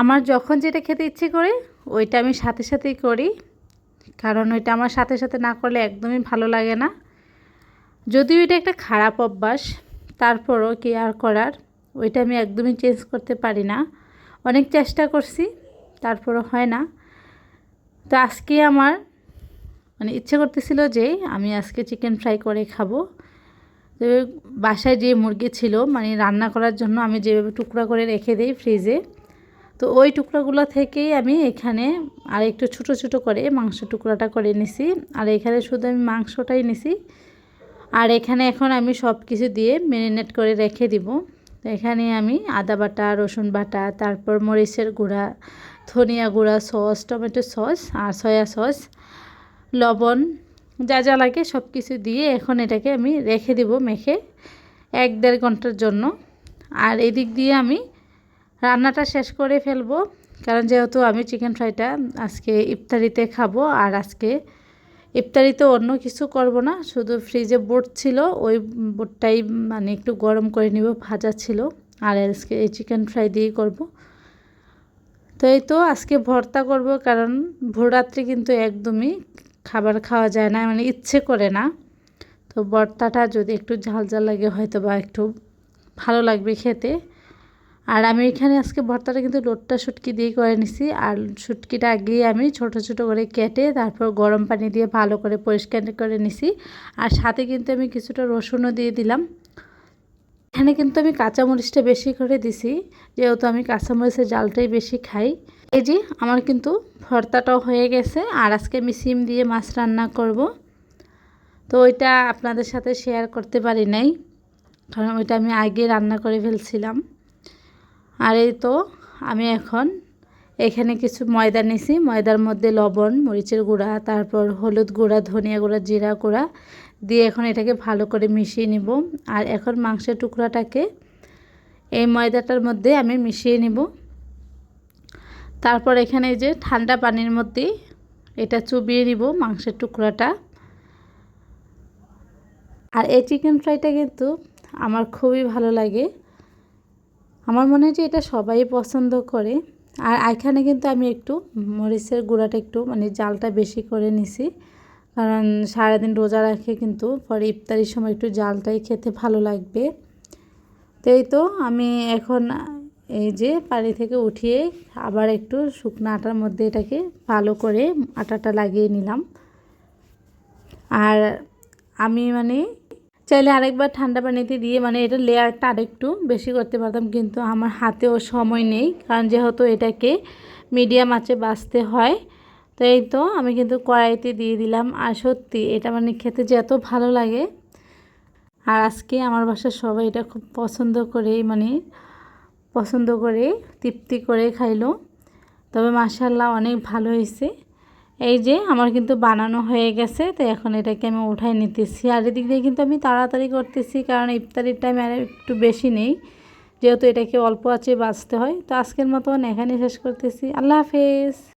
আমার যখন যেটা খেতে ইচ্ছে করে, ওইটা আমি সাথে সাথেই করি। কারণ ওইটা আমার সাথে সাথে না করলে একদমই ভালো লাগে না। যদিও এটা একটা খারাপ অভ্যাস, তারপরও কি আর করার? ওইটা আমি একদমই চেঞ্জ করতে পারি না। অনেক চেষ্টা করছি, তারপরও হয় না। তো আজকে আমার মানে ইচ্ছে করতেছিল যে আমি আজকে চিকেন ফ্রাই করে খাব। তো বাসায় যে মুরগি ছিল মানে রান্না করার জন্য আমি যেভাবে টুকরা করে রেখে দিই ফ্রিজে তো ওই টুকরাগুলো থেকেই আমি এখানে আর একটু ছোটো ছোটো করে মাংস টুকরাটা করে নিছি। আর এখানে শুধু আমি মাংসটাই নিছি। আর এখানে এখন আমি সব কিছু দিয়ে ম্যারিনেট করে রেখে দিব। এখানে আমি আদা বাটা, রসুন বাটা, তারপর মরিচের গুঁড়া, ধনিয়া গুঁড়া, সস, টমেটো সস আর সয়া সস, লবণ যা যা লাগে সব কিছু দিয়ে এখন এটাকে আমি রেখে দিব মেখে এক দেড় ঘণ্টার জন্য। আর এদিক দিয়ে আমি রান্নাটা শেষ করে ফেলব, কারণ যেহেতু আমি চিকেন ফ্রাইটা আজকে ইফতারিতে খাব আর আজকে ইফতারিতে অন্য কিছু করব না, শুধু ফ্রিজে বোট ছিল, ওই বোটটাই মানে একটু গরম করে নিব, ভাজা ছিল, আর আজকে এই চিকেন ফ্রাই দিয়েই করব। তো এই তো আজকে ভর্তা করব, কারণ ভোররাত্রি কিন্তু একদমই খাবার খাওয়া যায় না মানে ইচ্ছে করে না। তো ভর্তাটা যদি একটু ঝাল ঝাল লাগে হয়তো বা একটু ভালো লাগবে খেতে। আর আমি এখানে আজকে ভর্তাটা কিন্তু লোটটা শুটকি দিয়ে করে নিছি। আর শুটকিটা আগেই আমি ছোট ছোট করে কেটে তারপর গরম পানি দিয়ে ভালো করে পরিষ্কার করে নিছি। আর সাথে কিন্তু আমি কিছুটা রসুনও দিয়ে দিলাম। এখানে কিন্তু আমি কাঁচামরিচটা বেশি করে দিছি, যেহেতু আমি কাঁচামরিচের জালটাই বেশি খাই। এই যে আমার কিন্তু ভর্তাটাও হয়ে গেছে, আর আজকে আমি সিম দিয়ে মাছ রান্না করব। তো ওইটা আপনাদের সাথে শেয়ার করতে পারি নাই, কারণ ওইটা আমি আগে রান্না করে ফেলছিলাম। আর এই তো আমি এখন এখানে কিছু ময়দা নিছি। ময়দার মধ্যে লবণ, মরিচের গুঁড়া, তারপর হলুদ গুঁড়া, ধনিয়া গুঁড়া, জিরা গুঁড়া দিয়ে এখন এটাকে ভালো করে মিশিয়ে নিব। আর এখন মাংসের টুকরাটাকে এই ময়দাটার মধ্যে আমি মিশিয়ে নিব। তারপর এখানে যে ঠান্ডা পানির মধ্যে এটা চুবিয়ে নিব মাংসের টুকরাটা। আর এই চিকেন ফ্রাইটা কিন্তু আমার খুবই ভালো লাগে। আমার মনে হয় যে এটা সবাই পছন্দ করে। আর এখানে কিন্তু আমি একটু মরিচের গুঁড়াটা একটু মানে জালটা বেশি করে নিছি। কারণ সারাদিন রোজা রাখে কিন্তু পরে ইফতারির সময় একটু জালটাই খেতে ভালো লাগবে। তো এই তো আমি এখন এই যে পানি থেকে উঠিয়ে আবার একটু শুকনো আটার মধ্যে এটাকে ভালো করে আটাটা লাগিয়ে নিলাম। আর আমি মানে চাইলে আরেকবার ঠান্ডা পানিতে দিয়ে মানে এটা লেয়ারটা আরেকটু বেশি করতে পারতাম, কিন্তু আমার হাতেও সময় নেই, কারণ যেহেতু এটাকে মিডিয়াম আঁচে বাঁচতে হয় তো এই তো আমি কিন্তু কড়াইতে দিয়ে দিলাম। আর সত্যি, এটা মানে খেতে যে এত ভালো লাগে। আর আজকে আমার বাসার সবাই এটা খুব পছন্দ করে মানে পছন্দ করে, তৃপ্তি করে খাইলো। তবে মাসাল্লাহ অনেক ভালো হয়েছে। এই যে আমার কিন্তু বানানো হয়ে গেছে, তো এখন এটাকে আমি উঠাই নিতেছি। আর এদিক দিয়ে কিন্তু আমি তাড়াতাড়ি করতেছি, কারণ ইফতারির টাইম আর একটু বেশি নেই, যেহেতু এটাকে অল্প আছে বাঁচতে হয়। তো আজকের মতন এখানে শেষ করতেছি। আল্লাহ হাফেজ।